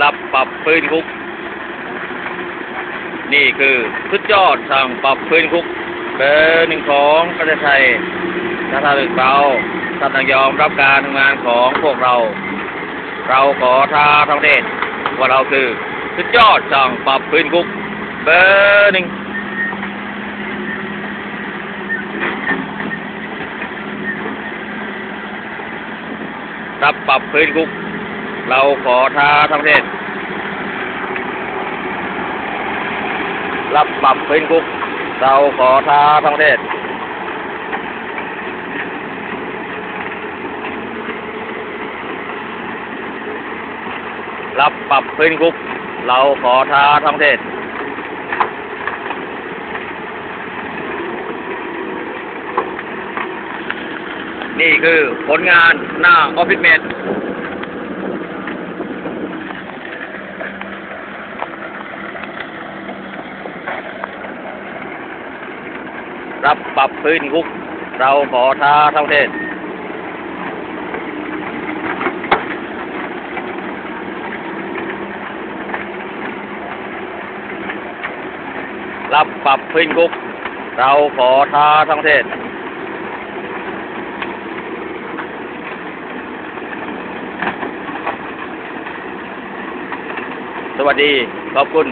รับปรับพื้นคุก นี่คือสุดยอดสั่งปรับพื้นคุกเบอร์หนึ่งของประเทศไทยถ้าท่านเป็นเราท่านต้องยอมรับการทำงานของพวกเรา เราขอท้าทั้งเทศว่าเราคือสุดยอดสั่งปรับพื้นคุก เบอร์หนึ่งรับปรับพื้นคุก เราขอท้าทั้งประเทศ รับปรับพื้นคุก เราขอท้าทั้งประเทศ รับปรับพื้นคุก เราขอท้าทั้งประเทศนี่คือผลงานหน้าออฟฟิศเมด รับปรับพื้นคุก เราขอท้าทั้งเทศ รับปรับพื้นคุก เราขอท้าทั้งเทศสวัสดี ขอบคุณ